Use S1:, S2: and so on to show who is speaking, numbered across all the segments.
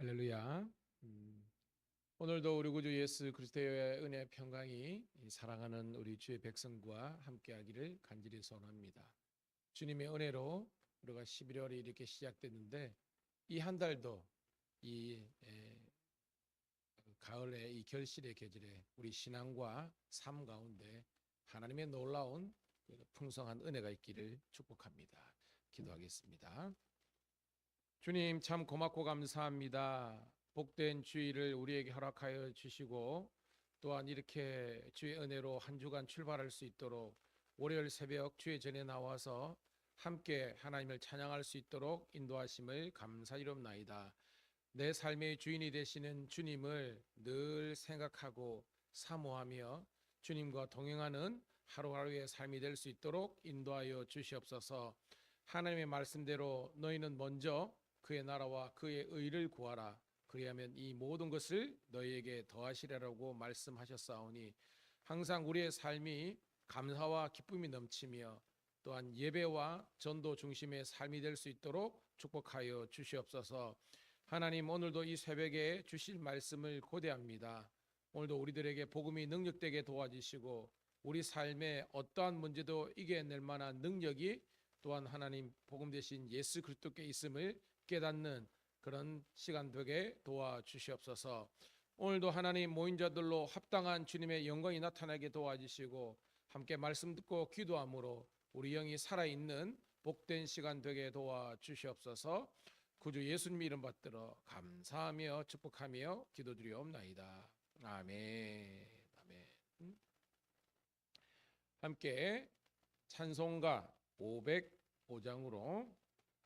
S1: 할렐루야. 음, 오늘도 우리 구주 예수 그리스도의 은혜 평강이 이 사랑하는 우리 주의 백성과 함께하기를 간절히 소원합니다. 주님의 은혜로 우리가 11월이 이렇게 시작됐는데 이 한 달도 이 에, 가을의 이 결실의 계절에 우리 신앙과 삶 가운데 하나님의 놀라운 그 풍성한 은혜가 있기를 축복합니다. 기도하겠습니다. 주님 참 고맙고 감사합니다. 복된 주의를 우리에게 허락하여 주시고 또한 이렇게 주의 은혜로 한 주간 출발할 수 있도록 월요일 새벽 주의 전에 나와서 함께 하나님을 찬양할 수 있도록 인도하심을 감사드립나이다. 내 삶의 주인이 되시는 주님을 늘 생각하고 사모하며 주님과 동행하는 하루하루의 삶이 될 수 있도록 인도하여 주시옵소서. 하나님의 말씀대로 너희는 먼저 그의 나라와 그의 의를 구하라. 그리하면 이 모든 것을 너희에게 더하시리라고 말씀하셨사오니 항상 우리의 삶이 감사와 기쁨이 넘치며 또한 예배와 전도 중심의 삶이 될 수 있도록 축복하여 주시옵소서. 하나님 오늘도 이 새벽에 주실 말씀을 고대합니다. 오늘도 우리들에게 복음이 능력되게 도와주시고 우리 삶에 어떠한 문제도 이겨낼 만한 능력이 또한 하나님 복음 대신 예수 그리스도께 있음을 깨닫는 그런 시간 되게 도와주시옵소서. 오늘도 하나님 모인 자들로 합당한 주님의 영광이 나타나게 도와주시고 함께 말씀 듣고 기도함으로 우리 영이 살아있는 복된 시간 되게 도와주시옵소서. 구주 예수님 이름 받들어 감사하며 축복하며 기도드리옵나이다. 아멘. 아멘. 함께 찬송가 505장으로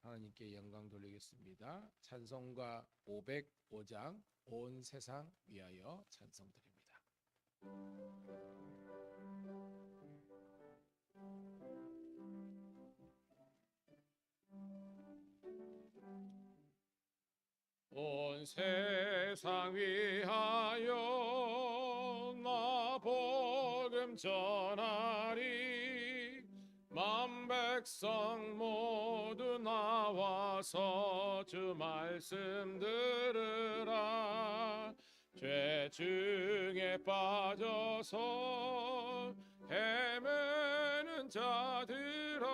S1: 하나님께 영광 돌리겠습니다. 찬송가 505장 온 세상 위하여 찬송 드립니다. 온 세상 위하여 나 복음 전하리 만 백성 나 와서 주 말씀 들으라. 죄 중에 빠져서 헤매는 자들아.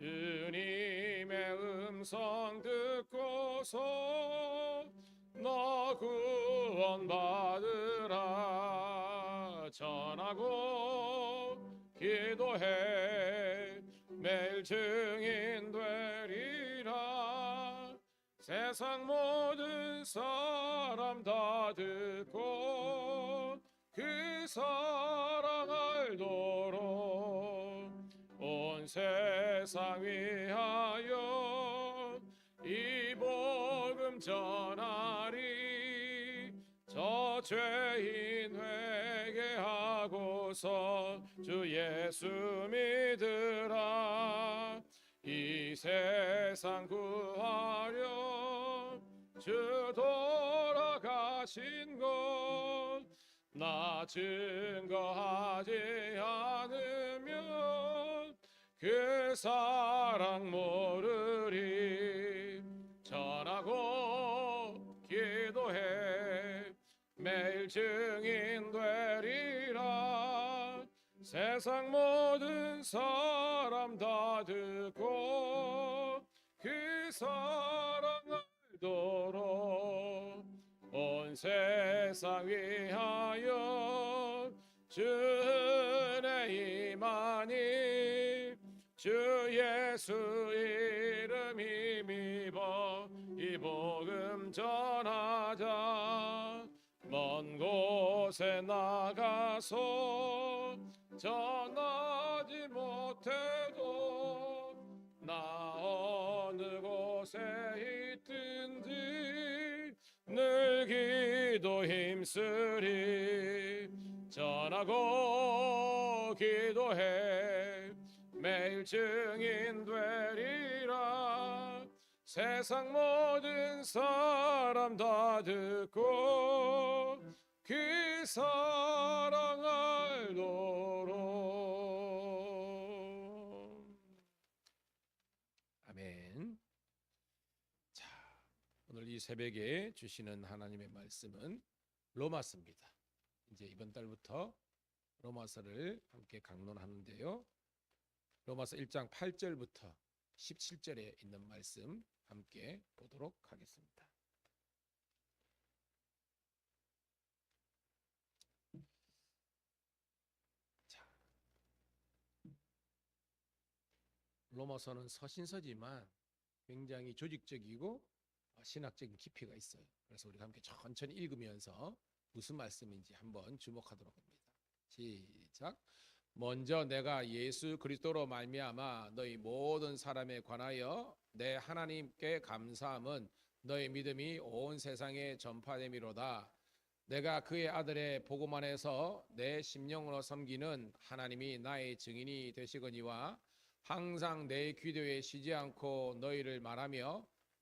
S1: 주님의 음성 듣고서 너 구원 받으라. 전하고 기도해. 매일 증인 세상 모든 사람 다 듣고 그 사랑 알도록 온 세상 위하여 이 복음 전하리 저 죄인 회개하고서 주 예수 믿으라. 이 세상 구하려 주 돌아가신 것 나 증거하지 않으면 그 사랑 모르리. 전하고 기도해. 매일 증인 되리라. 세상 모든 사람 다 듣고 그 사랑 알도록 온 세상 위하여 주의 임하니 주 예수 이름 힘입어 이 복음 전하자 먼 곳에 나가서 전하지 못해도 나 어느 곳에 힘쓰리. 전하고 기도해. 매일 증인 되리라. 세상 모든 사람 다 듣고 그 사랑 알도록. 오늘 이 새벽에 주시는 하나님의 말씀은 로마서입니다. 이제 이번 달부터 로마서를 함께 강론하는데요. 로마서 1장 8절부터 17절에 있는 말씀 함께 보도록 하겠습니다. 자, 로마서는 서신서지만 굉장히 조직적이고 어, 신학적인 깊이가 있어요. 그래서 우리가 함께 천천히 읽으면서 무슨 말씀인지 한번 주목하도록 합니다. 시작. 먼저 내가 예수 그리스도로 말미암아 너희 모든 사람에 관하여 내 하나님께 감사함은 너희 믿음이 온 세상에 전파됨이로다. 내가 그의 아들의 복음 안에서 내 심령으로 섬기는 하나님이 나의 증인이 되시거니와 항상 내 기도에 쉬지 않고 너희를 말하며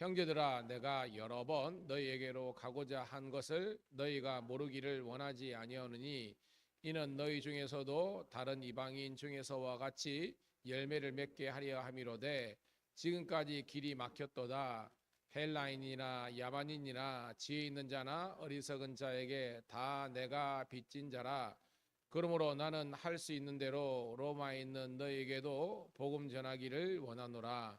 S1: 형제들아 내가 여러 번 너희에게로 가고자 한 것을 너희가 모르기를 원하지 아니하느니 이는 너희 중에서도 다른 이방인 중에서와 같이 열매를 맺게 하려 함이로되 지금까지 길이 막혔도다. 헬라인이나 야만인이나 지혜 있는 자나 어리석은 자에게 다 내가 빚진 자라. 그러므로 나는 할 수 있는 대로 로마에 있는 너희에게도 복음 전하기를 원하노라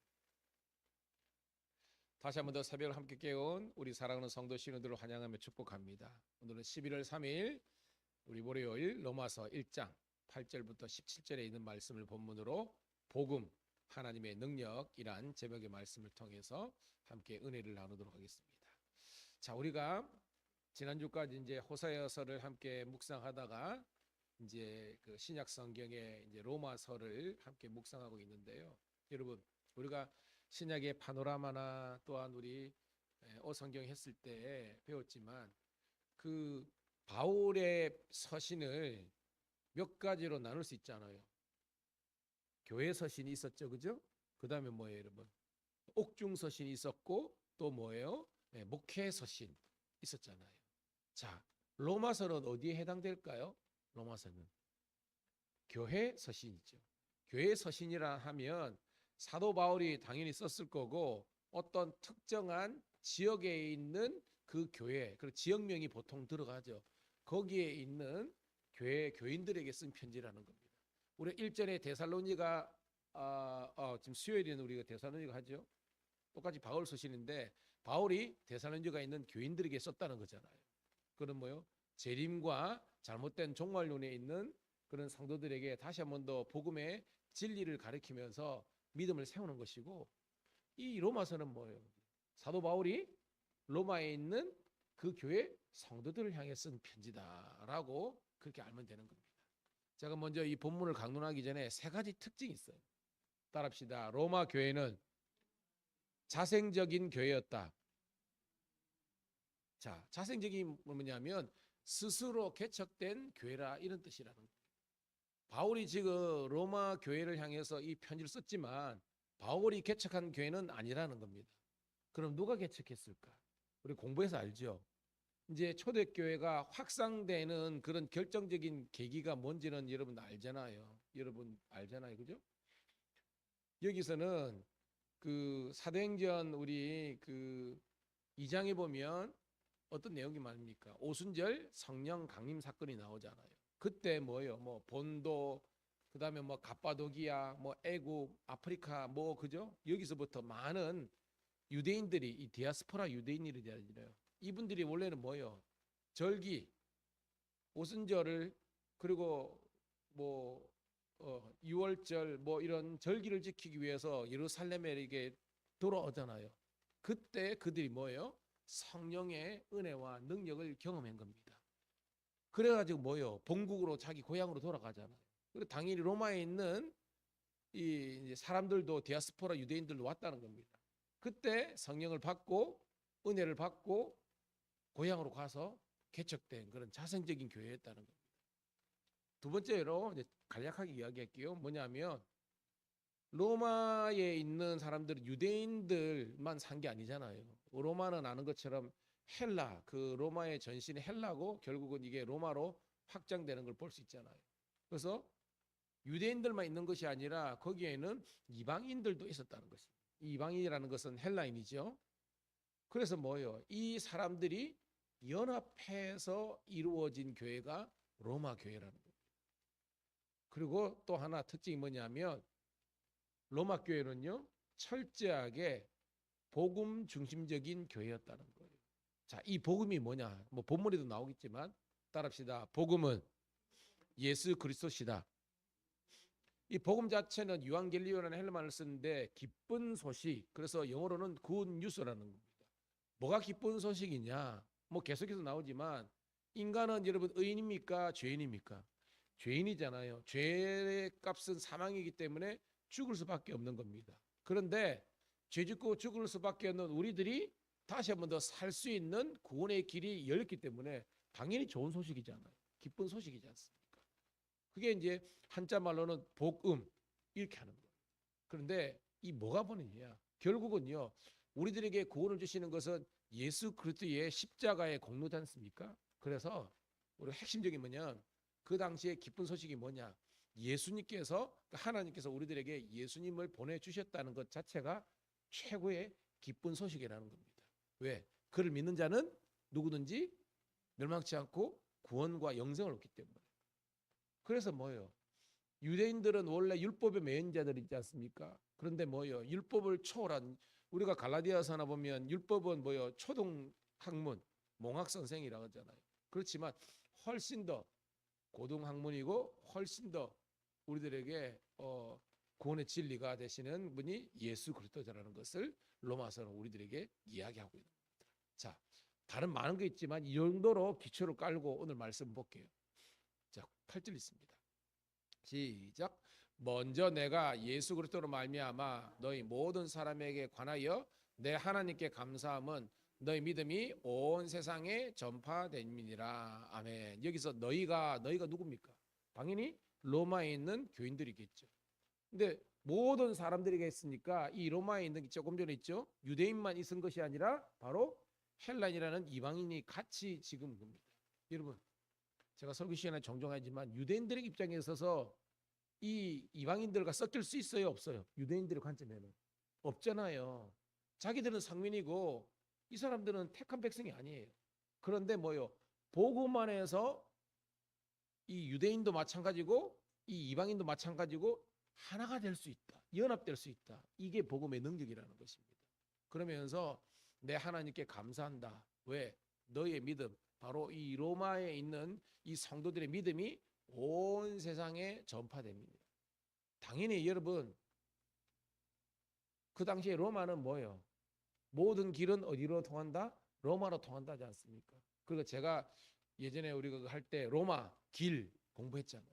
S1: 다시 한 번 더 새벽을 함께 깨운 우리 사랑하는 성도 신우들을 환영하며 축복합니다. 오늘은 11월 3일 우리 월요일 로마서 1장 8절부터 17절에 있는 말씀을 본문으로 복음 하나님의 능력이란 제목의 말씀을 통해서 함께 은혜를 나누도록 하겠습니다. 자, 우리가 지난주까지 이제 호사여서를 함께 묵상하다가 이제 그 신약 성경의 이제 로마서를 함께 묵상하고 있는데요. 여러분, 우리가 신약의 파노라마나 또한 우리 오성경 했을 때 배웠지만 그 바울의 서신을 몇 가지로 나눌 수 있잖아요. 교회 서신이 있었죠, 그죠? 그 다음에 뭐예요, 여러분? 옥중 서신이 있었고 또 뭐예요? 네, 목회 서신 있었잖아요. 자, 로마서는 어디에 해당될까요? 로마서는 교회 서신이죠. 교회 서신이라 하면 사도 바울이 당연히 썼을 거고 어떤 특정한 지역에 있는 그 교회, 그 지역명이 보통 들어가죠. 거기에 있는 교회 교인들에게 쓴 편지라는 겁니다. 우리 일전에 데살로니가 아, 아, 지금 수요일에는 우리가 데살로니가 하죠. 똑같이 바울 서신인데 바울이 데살로니가 있는 교인들에게 썼다는 거잖아요. 그런 뭐요? 재림과 잘못된 종말론에 있는 그런 성도들에게 다시 한 번 더 복음의 진리를 가르치면서 믿음을 세우는 것이고 이 로마서는 뭐예요? 사도 바울이 로마에 있는 그 교회 성도들을 향해 쓴 편지다라고 그렇게 알면 되는 겁니다. 제가 먼저 이 본문을 강론하기 전에 세 가지 특징이 있어요. 따라합시다. 로마 교회는 자생적인 교회였다. 자, 자생적인 뭐냐면 스스로 개척된 교회라 이런 뜻이라는 거예요. 바울이 지금 로마 교회를 향해서 이 편지를 썼지만 바울이 개척한 교회는 아니라는 겁니다. 그럼 누가 개척했을까? 우리 공부해서 알죠. 이제 초대교회가 확산되는 그런 결정적인 계기가 뭔지는 여러분 알잖아요. 여러분 알잖아요. 그죠? 여기서는 그 사도행전 우리 그 2장에 보면 어떤 내용이 말입니까? 오순절 성령 강림 사건이 나오잖아요. 그때 뭐예요? 뭐 본도 그다음에 뭐 갑바도기아, 뭐 애국, 아프리카 뭐 그죠? 여기서부터 많은 유대인들이 이 디아스포라 유대인들이잖아요. 이분들이 원래는 뭐예요? 절기, 오순절을 그리고 뭐 어, 6월절 뭐 이런 절기를 지키기 위해서 예루살렘에 이렇게 돌아오잖아요. 그때 그들이 뭐예요? 성령의 은혜와 능력을 경험한 겁니다. 그래가지고 뭐요? 본국으로 자기 고향으로 돌아가잖아요. 그리고 당연히 로마에 있는 이 사람들도 디아스포라 유대인들도 왔다는 겁니다. 그때 성령을 받고 은혜를 받고 고향으로 가서 개척된 그런 자생적인 교회였다는 겁니다. 두 번째로 이제 간략하게 이야기할게요. 뭐냐면 로마에 있는 사람들은 유대인들만 산 게 아니잖아요. 로마는 아는 것처럼 헬라 그 로마의 전신이 헬라고 결국은 이게 로마로 확장되는 걸 볼 수 있잖아요. 그래서 유대인들만 있는 것이 아니라 거기에는 이방인들도 있었다는 것입니다. 이 이방인이라는 것은 헬라인이죠. 그래서 뭐예요? 이 사람들이 연합해서 이루어진 교회가 로마 교회라는 겁니다. 그리고 또 하나 특징이 뭐냐면 로마 교회는요 철저하게 복음 중심적인 교회였다는 거예요. 자, 이 복음이 뭐냐? 뭐 본문에도 나오겠지만 따라합시다. 복음은 예수 그리스도시다. 이 복음 자체는 유앙겔리오라는 헬라말을 쓰는데 기쁜 소식. 그래서 영어로는 good news라는 겁니다. 뭐가 기쁜 소식이냐? 뭐 계속해서 나오지만 인간은 여러분 의인입니까? 죄인입니까? 죄인이잖아요. 죄의 값은 사망이기 때문에 죽을 수밖에 없는 겁니다. 그런데 죄 짓고 죽을 수밖에 없는 우리들이 다시 한 번 더 살 수 있는 구원의 길이 열렸기 때문에 당연히 좋은 소식이잖아요. 기쁜 소식이지 않습니까? 그게 이제 한자 말로는 복음 이렇게 하는 거예요. 그런데 이 뭐가 보느냐? 결국은요. 우리들에게 구원을 주시는 것은 예수 그리스도의 십자가의 공로지 않습니까? 그래서 우리 핵심적인 뭐냐? 그 당시에 기쁜 소식이 뭐냐? 예수님께서 하나님께서 우리들에게 예수님을 보내 주셨다는 것 자체가 최고의 기쁜 소식이라는 겁니다. 왜? 그를 믿는 자는 누구든지 멸망치 않고 구원과 영생을 얻기 때문에. 그래서 뭐예요? 유대인들은 원래 율법의 매인자들이 있지 않습니까? 그런데 뭐예요? 율법을 초월한 우리가 갈라디아서나 보면 율법은 뭐예요? 초등 학문, 몽학 선생이라고 하잖아요. 그렇지만 훨씬 더 고등 학문이고 훨씬 더 우리들에게 어, 구원의 진리가 되시는 분이 예수 그리스도라는 것을 로마서는 우리들에게 이야기하고 있는 겁니다. 자, 다른 많은 게 있지만 이 정도로 기초를 깔고 오늘 말씀 볼게요. 자, 8절 있습니다. 시작. 먼저 내가 예수 그리스도로 말미암아 너희 모든 사람에게 관하여 내 하나님께 감사함은 너희 믿음이 온 세상에 전파됨이니라. 아멘. 여기서 너희가 너희가 누굽니까? 당연히 로마에 있는 교인들이겠죠. 근데 모든 사람들에게 했으니까 이 로마에 있는 게 조금 전에 있죠. 유대인만 있은 것이 아니라 바로 헬란이라는 이방인이 같이 지금 겁니다. 여러분, 제가 설교 시간에 종종 하지만 유대인들의 입장에 있어서 이 이방인들과 섞일 수 있어요, 없어요? 유대인들의 관점에는 없잖아요. 자기들은 상민이고 이 사람들은 택한 백성이 아니에요. 그런데 뭐요? 보고만 해서 이 유대인도 마찬가지고 이 이방인도 마찬가지고 하나가 될 수 있다. 연합될 수 있다. 이게 복음의 능력이라는 것입니다. 그러면서 내 하나님께 감사한다. 왜? 너의 믿음, 바로 이 로마에 있는 이 성도들의 믿음이 온 세상에 전파됩니다. 당연히 여러분 그 당시에 로마는 뭐예요? 모든 길은 어디로 통한다? 로마로 통한다지 않습니까? 그리고 제가 예전에 우리가 할 때 로마 길 공부했잖아요.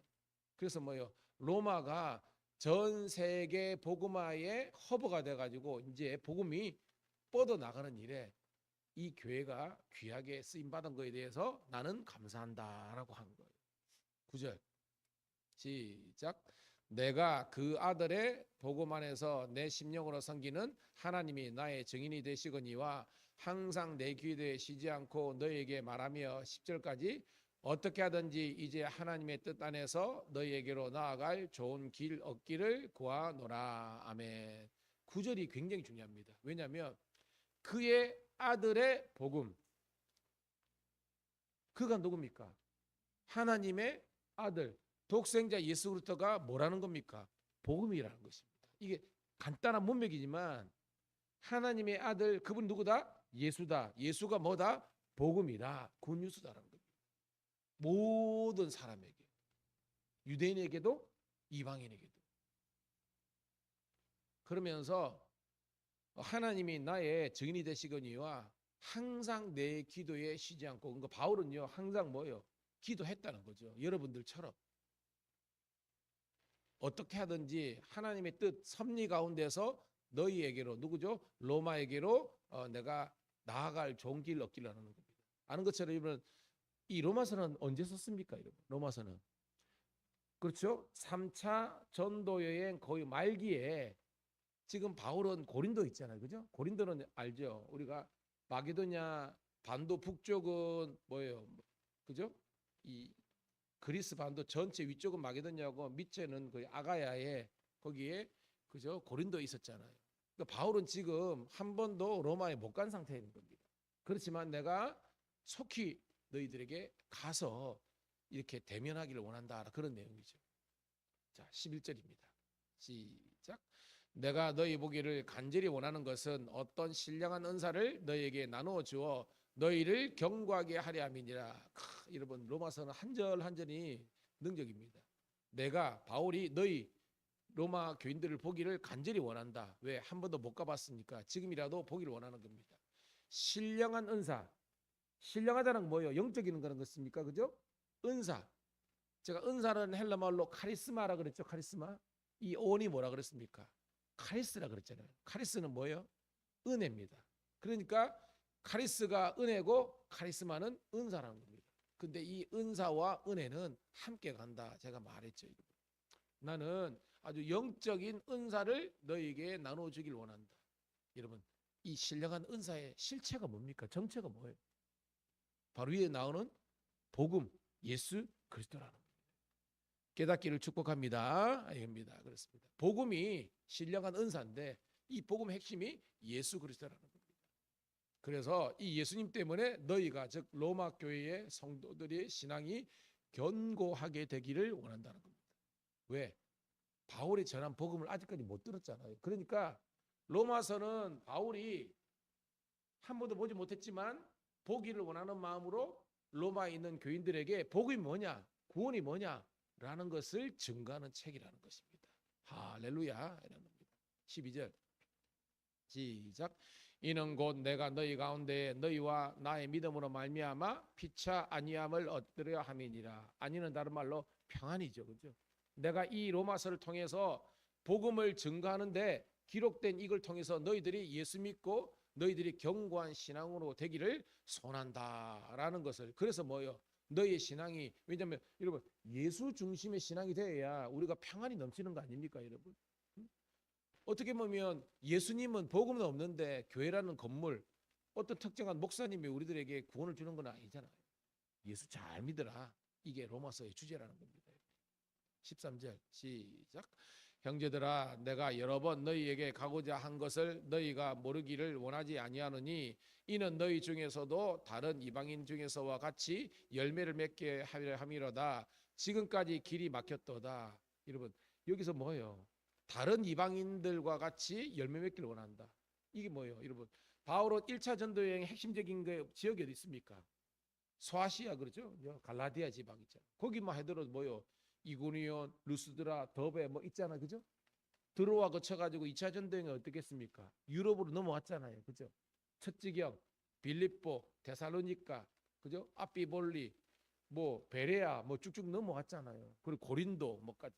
S1: 그래서 뭐예요? 로마가 전 세계 복음화의 허브가 돼 가지고 이제 복음이 뻗어 나가는 일에 이 교회가 귀하게 쓰임 받은 거에 대해서 나는 감사한다라고 한 거예요. 9절. 시작. 내가 그 아들의 복음 안에서 내 심령으로 섬기는 하나님이 나의 증인이 되시거니와 항상 내 귀에 쉬지 않고 너에게 말하며 10절까지 어떻게 하든지 이제 하나님의 뜻 안에서 너희에게로 나아갈 좋은 길 얻기를 구하노라. 아멘. 구절이 굉장히 중요합니다. 왜냐하면 그의 아들의 복음. 그가 누굽니까? 하나님의 아들, 독생자 예수 그리스도가 뭐라는 겁니까? 복음이라는 것입니다. 이게 간단한 문맥이지만 하나님의 아들 그분 누구다? 예수다. 예수가 뭐다? 복음이다. 겁니다. 모든 사람에게 유대인에게도 이방인에게도. 그러면서 하나님이 나의 증인이 되시거니와 항상 내 기도에 쉬지 않고 그러니까 바울은요 항상 뭐요? 기도했다는 거죠 여러분들처럼. 어떻게 하든지 하나님의 뜻 섭리 가운데서 너희에게로 누구죠? 로마에게로 어, 내가 나아갈 좋은 길을 얻기를 하는 겁니다. 아는 것처럼 여러분 이 로마서는 언제 썼습니까 여러분 로마서는 그렇죠 3차 전도 여행 거의 말기에 지금 바울은 고린도 있잖아요. 그죠? 고린도는 알죠. 우리가 마게도냐 반도 북쪽은 뭐예요? 그죠? 이 그리스 반도 전체 위쪽은 마게도냐고 밑에는 그 아가야에 거기에 그죠? 고린도 있었잖아요. 그러니까 바울은 지금 한 번도 로마에 못 간 상태인 겁니다. 그렇지만 내가 속히 너희들에게 가서 이렇게 대면하기를 원한다. 그런 내용이죠. 자, 11절입니다. 시작. 내가 너희 보기를 간절히 원하는 것은 어떤 신령한 은사를 너희에게 나누어 주어 너희를 경고하게 하려 함이니라. 크, 여러분 로마서는 한절 한 절이 능력입니다. 내가 바울이 너희 로마 교인들을 보기를 간절히 원한다. 왜 한 번도 못 가봤으니까 지금이라도 보기를 원하는 겁니다. 신령한 은사. 신령하다는 건 뭐예요? 영적인 거는 것입니까? 그죠? 은사. 제가 은사는 헬라 말로 카리스마라 그랬죠. 카리스마. 이 온이 뭐라 그랬습니까? 카리스라 그랬잖아요. 카리스는 뭐예요? 은혜입니다. 그러니까 카리스가 은혜고 카리스마는 은사라는 겁니다. 근데 이 은사와 은혜는 함께 간다. 제가 말했죠. 나는 아주 영적인 은사를 너에게 나눠 주길 원한다. 여러분, 이 신령한 은사의 실체가 뭡니까? 정체가 뭐예요? 바로 위에 나오는 복음, 예수 그리스도라는 겁니다. 깨닫기를 축복합니다. 아닙니다. 그렇습니다. 복음이 신령한 은사인데 이 복음의 핵심이 예수 그리스도라는 겁니다. 그래서 이 예수님 때문에 너희가 즉 로마 교회의 성도들의 신앙이 견고하게 되기를 원한다는 겁니다. 왜? 바울이 전한 복음을 아직까지 못 들었잖아요. 그러니까 로마서는 바울이 한 번도 보지 못했지만 보기를 원하는 마음으로 로마에 있는 교인들에게 복이 뭐냐, 구원이 뭐냐라는 것을 증거하는 책이라는 것입니다. 할렐루야. 이라는 겁니다. 12절. 시작. 이는 곧 내가 너희 가운데 너희와 나의 믿음으로 말미암아 피차 아니함을 얻으려 함이니라. 아니는 다른 말로 평안이죠. 그죠? 내가 이 로마서를 통해서 복음을 증거하는데 기록된 이걸 통해서 너희들이 예수 믿고 너희들이 견고한 신앙으로 되기를 소원한다라는 것을 그래서 뭐요 너희의 신앙이 왜냐하면 여러분 예수 중심의 신앙이 되어야 우리가 평안이 넘치는 거 아닙니까 여러분? 응? 어떻게 보면 예수님은 복음은 없는데 교회라는 건물 어떤 특정한 목사님이 우리들에게 구원을 주는 건 아니잖아요. 예수 잘 믿어라. 이게 로마서의 주제라는 겁니다. 13절 시작 형제들아 내가 여러 번 너희에게 가고자 한 것을 너희가 모르기를 원하지 아니하노니 이는 너희 중에서도 다른 이방인 중에서와 같이 열매를 맺게 하려 함이로다. 지금까지 길이 막혔도다. 여러분 여기서 뭐예요? 다른 이방인들과 같이 열매 맺기를 원한다. 이게 뭐예요? 여러분 바울은 1차 전도 여행의 핵심적인 그 지역이 어디 있습니까? 소아시아 그렇죠? 갈라디아 지방 있잖아 거기만 해도 뭐요 이고니온, 루스드라, 더베 뭐 있잖아, 그죠? 들어와 거쳐 가지고 2차 전쟁에 어떻겠습니까? 유럽으로 넘어왔잖아요, 그죠? 첫 지경, 빌립보, 데살로니카, 그죠? 아비볼리, 뭐 베레아, 뭐 쭉쭉 넘어왔잖아요. 그리고 고린도 뭐까지.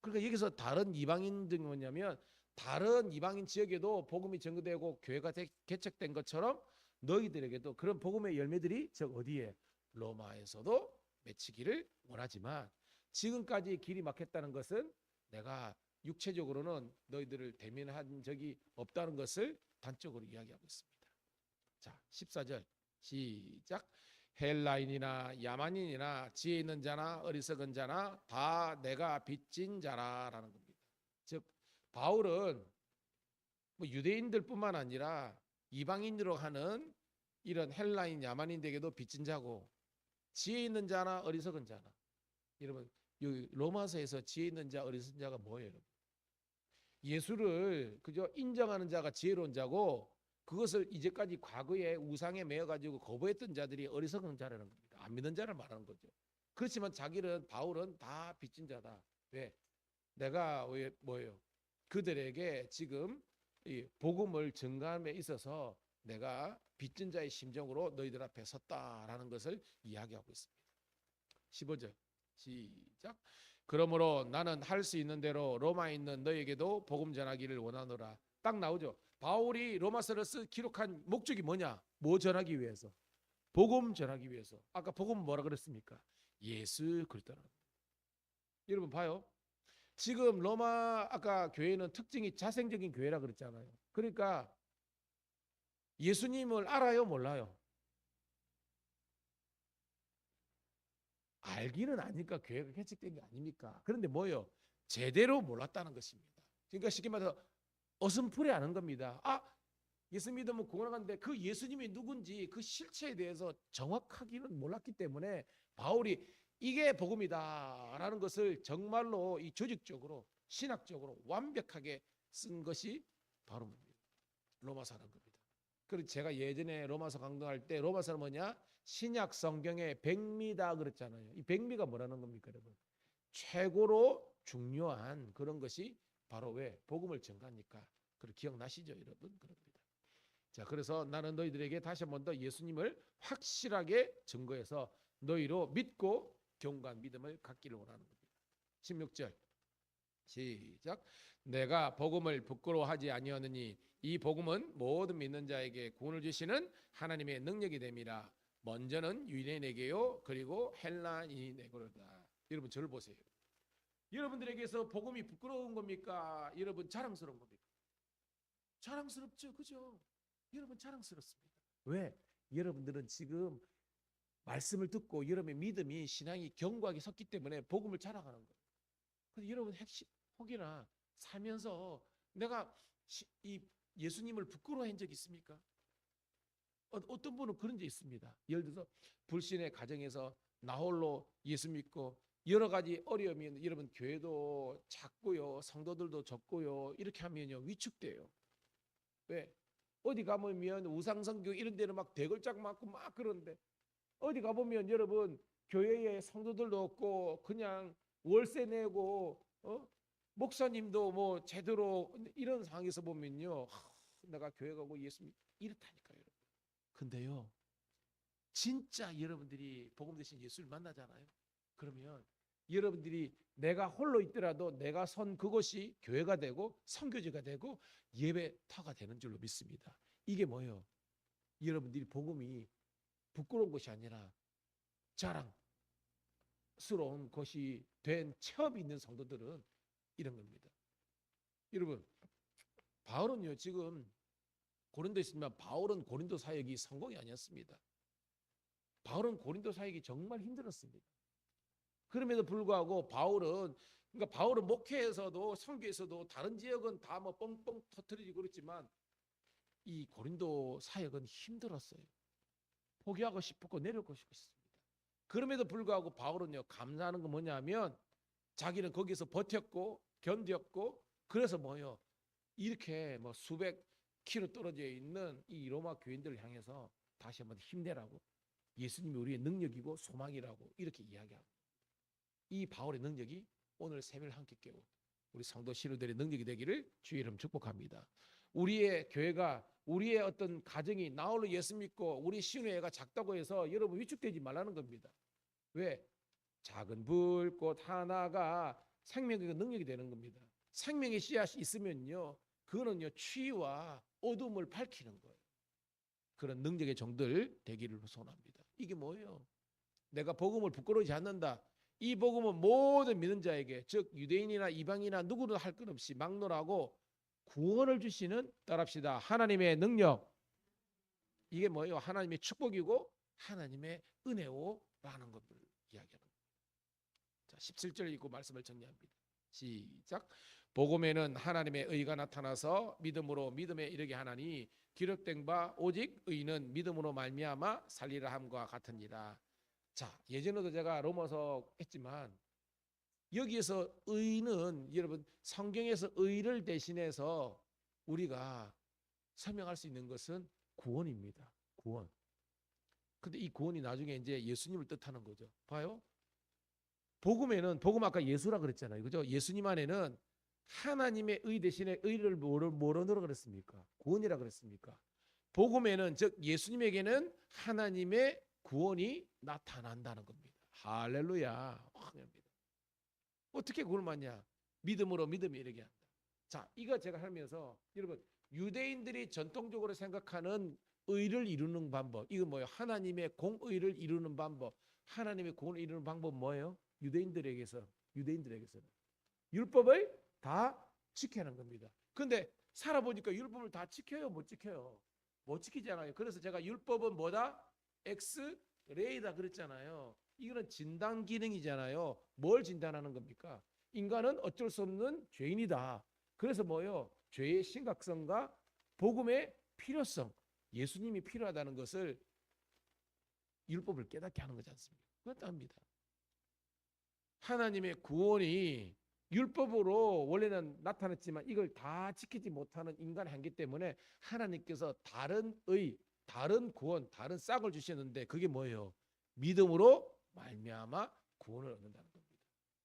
S1: 그러니까 여기서 다른 이방인들이 뭐냐면 다른 이방인 지역에도 복음이 전거되고 교회가 개척된 것처럼 너희들에게도 그런 복음의 열매들이 저 어디에 로마에서도 맺히기를 원하지만 지금까지 길이 막혔다는 것은 내가 육체적으로는 너희들을 대면한 적이 없다는 것을 단적으로 이야기하고 있습니다. 자, 14절 시작. 헬라인이나 야만인이나 지혜 있는 자나 어리석은 자나 다 내가 빚진 자라라는 겁니다. 즉 바울은 뭐 유대인들뿐만 아니라 이방인으로 하는 이런 헬라인 야만인들에게도 빚진 자고 지혜 있는 자나 어리석은 자나? 여러분 이 로마서에서 지혜 있는 자 어리석은 자가 뭐예요 여러분? 예수를 그저 인정하는 자가 지혜로운 자고 그것을 이제까지 과거에 우상에 매여 가지고 거부했던 자들이 어리석은 자라는 겁니다. 안 믿는 자를 말하는 거죠. 그렇지만 자기는 바울은 다 빚진 자다. 왜? 내가 왜 뭐예요? 그들에게 지금 이 복음을 전감에 있어서 내가 빚진 자의 심정으로 너희들 앞에 섰다라는 것을 이야기하고 있습니다. 15절 시작. 그러므로 나는 할 수 있는 대로 로마에 있는 너에게도 복음 전하기를 원하노라. 딱 나오죠. 바울이 로마서를 쓰 기록한 목적이 뭐냐? 뭐 전하기 위해서? 복음 전하기 위해서. 아까 복음 뭐라 그랬습니까? 예수 그리스도라. 여러분 봐요. 지금 로마 아까 교회는 특징이 자생적인 교회라 그랬잖아요. 그러니까 예수님을 알아요, 몰라요? 알기는 아니까 교회가 개척된 게 아닙니까? 그런데 뭐요? 제대로 몰랐다는 것입니다. 그러니까 쉽게 말해서 어슴푸레 아는 겁니다. 아, 예수 믿으면 구원을 가는데 그 예수님이 누군지 그 실체에 대해서 정확하기는 몰랐기 때문에 바울이 이게 복음이다라는 것을 정말로 이 조직적으로 신학적으로 완벽하게 쓴 것이 바로 뭡니까? 로마서라는 겁니다. 그리고 제가 예전에 로마서 강동할 때 로마서는 뭐냐? 신약 성경의 백미다 그랬잖아요. 이 백미가 뭐라는 겁니까, 여러분? 최고로 중요한 그런 것이 바로 왜 복음을 전가니까. 그 기억나시죠, 여러분? 그럽니다. 자, 그래서 나는 너희들에게 다시 한 번 더 예수님을 확실하게 증거해서 너희로 믿고 경고한 믿음을 갖기를 원하는 겁니다. 16절 시작. 내가 복음을 부끄러워하지 아니하느니 이 복음은 모든 믿는 자에게 구원을 주시는 하나님의 능력이 됨이라. 먼저는 유대인에게요, 그리고 헬라인에게로다. 여러분 저를 보세요. 여러분들에게서 복음이 부끄러운 겁니까? 여러분 자랑스러운 겁니까? 자랑스럽죠, 그죠? 여러분 자랑스럽습니다. 왜? 여러분들은 지금 말씀을 듣고 여러분의 믿음이 신앙이 견고하게 섰기 때문에 복음을 자랑하는 거예요. 근데 여러분 핵심 혹이나 살면서 내가 시- 이 예수님을 부끄러워한 적 있습니까? 어, 어떤 분은 그런 적 있습니다. 예를 들어서 불신의 가정에서 나홀로 예수 믿고 여러 가지 어려움이 여러분 교회도 작고요 성도들도 적고요 이렇게 하면요 위축돼요. 왜? 어디 가보면 우상성교 이런 데는 막 대걸작 맞고 막 그러는데 어디 가보면 여러분 교회에 성도들도 없고 그냥 월세 내고 어? 목사님도 뭐 제대로 이런 상황에서 보면요. 하, 내가 교회 가고 예수 믿 이렇다니까요. 근데요 진짜 여러분들이 복음 대신 예수를 만나잖아요. 그러면 여러분들이 내가 홀로 있더라도 내가 선 그곳이 교회가 되고 선교지가 되고 예배터가 되는 줄로 믿습니다. 이게 뭐예요? 여러분들이 복음이 부끄러운 것이 아니라 자랑스러운 것이 된 체험이 있는 성도들은 이런 겁니다. 여러분, 바울은요 지금 고린도에 있지만 바울은 고린도 사역이 성공이 아니었습니다. 바울은 고린도 사역이 정말 힘들었습니다. 그럼에도 불구하고 바울은 그러니까 바울은 목회에서도 성교에서도 다른 지역은 다 뭐 뻥뻥 터트리고 그랬지만 이 고린도 사역은 힘들었어요. 포기하고 싶었고 내려오고 싶었습니다. 그럼에도 불구하고 바울은요 감사하는 건 뭐냐면 자기는 거기서 버텼고 견뎠고 그래서 뭐요 이렇게 뭐 수백 킬로 떨어져 있는 이 로마 교인들을 향해서 다시 한번 힘내라고 예수님이 우리의 능력이고 소망이라고 이렇게 이야기하고 이 바울의 능력이 오늘 새벽을 함께 깨고 우리 성도 신우들의 능력이 되기를 주의 이름 축복합니다. 우리의 교회가 우리의 어떤 가정이 나홀로 예수 믿고 우리 신우애가 작다고 해서 여러분 위축되지 말라는 겁니다. 왜? 작은 불꽃 하나가 생명의 능력이 되는 겁니다. 생명의 씨앗이 있으면요, 그거는요 추위와 어둠을 밝히는 거예요. 그런 능력의 종들 되기를 소원합니다. 이게 뭐예요? 내가 복음을 부끄러워하지 않는다. 이 복음은 모든 믿는 자에게 즉 유대인이나 이방이나 누구도 할것 없이 막론하고 구원을 주시는 따랍시다. 하나님의 능력. 이게 뭐예요? 하나님의 축복이고 하나님의 은혜오라는 것을 이야기하는 겁니다. 자, 17절 읽고 말씀을 정리합니다. 시작. 복음에는 하나님의 의가 나타나서 믿음으로 믿음에 이르게 하나니 기록된 바 오직 의는 믿음으로 말미암아 살리라 함과 같으니라. 자, 예전에도 제가 로마서 했지만 여기에서 의는 여러분 성경에서 의를 대신해서 우리가 설명할 수 있는 것은 구원입니다. 구원. 근데 이 구원이 나중에 이제 예수님을 뜻하는 거죠. 봐요. 복음에는 복음 아까 예수라 그랬잖아요. 그죠? 예수님 안에는 하나님의 의 대신에 의를 뭐로 뭐로 그랬습니까? 구원이라 그랬습니까? 복음에는 즉 예수님에게는 하나님의 구원이 나타난다는 겁니다. 할렐루야. 어떻게 그걸 맞냐? 믿음으로 믿음이 이르게 한다. 자, 이거 제가 하면서 여러분 유대인들이 전통적으로 생각하는 의를 이루는 방법 이거 뭐예요? 하나님의 공의를 이루는 방법 하나님의 공을 이루는 방법 뭐예요? 유대인들에게서 유대인들에게서는 율법을 다 지켜야 하는 겁니다. 근데 살아보니까 율법을 다 지켜요, 못 지켜요? 못 지키잖아요. 그래서 제가 율법은 뭐다? X 레이다 그랬잖아요. 이거는 진단 기능이잖아요. 뭘 진단하는 겁니까? 인간은 어쩔 수 없는 죄인이다. 그래서 뭐요? 죄의 심각성과 복음의 필요성, 예수님이 필요하다는 것을 율법을 깨닫게 하는 거지 않습니까? 그것도 합니다. 하나님의 구원이 율법으로 원래는 나타났지만 이걸 다 지키지 못하는 인간의 한계 때문에 하나님께서 다른 의, 다른 구원, 다른 싹을 주셨는데 그게 뭐예요? 믿음으로 말미암아 구원을 얻는다는 겁니다.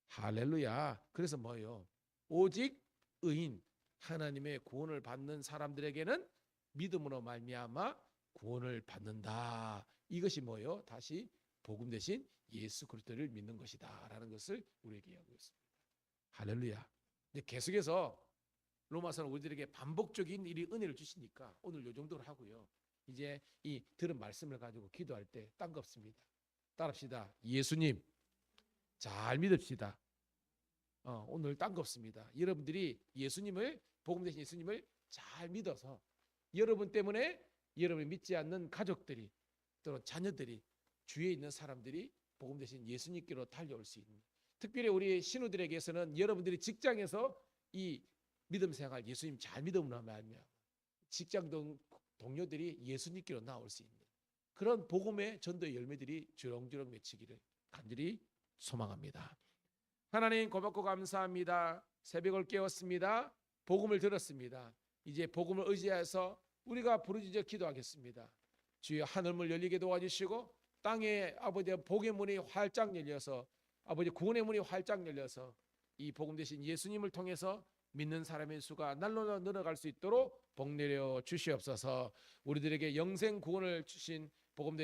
S1: 할렐루야. 그래서 뭐예요? 오직 의인 하나님의 구원을 받는 사람들에게는 믿음으로 말미암아 구원을 받는다. 이것이 뭐예요? 다시 복음 대신 예수 그리스도를 믿는 것이다라는 것을 우리에게 이야기하고 있습니다. 할렐루야. 이제 계속해서 로마서는 우리들에게 반복적인 일이 은혜를 주시니까 오늘 요 정도로 하고요. 이제 이 들은 말씀을 가지고 기도할 때 딴 거 없습니다. 따릅시다. 예수님 잘 믿읍시다. 어, 오늘 딴 거 없습니다. 여러분들이 예수님을 복음 대신 예수님을 잘 믿어서 여러분 때문에 여러분이 믿지 않는 가족들이 또는 자녀들이 주위에 있는 사람들이 복음 대신 예수님께로 달려올 수 있는 특별히 우리 신우들에게서는 여러분들이 직장에서 이 믿음 생활 예수님 잘 믿음으로 말미암아 직장 동, 동료들이 예수님께로 나올 수 있는 그런 복음의 전도의 열매들이 주렁주렁 맺히기를 간절히 소망합니다. 하나님 고맙고 감사합니다. 새벽을 깨웠습니다. 복음을 들었습니다. 이제 복음을 의지해서 우리가 부르짖어 기도하겠습니다. 주여 하늘문 열리게 도와주시고 땅에 아버지 복의 문이 활짝 열려서 아버지 구원의 문이 활짝 열려서 이 복음 대신 예수님을 통해서 믿는 사람의 수가 날로 늘어갈 수 있도록 복 내려 주시옵소서. 우리들에게 영생 구원을 주신 복음 대신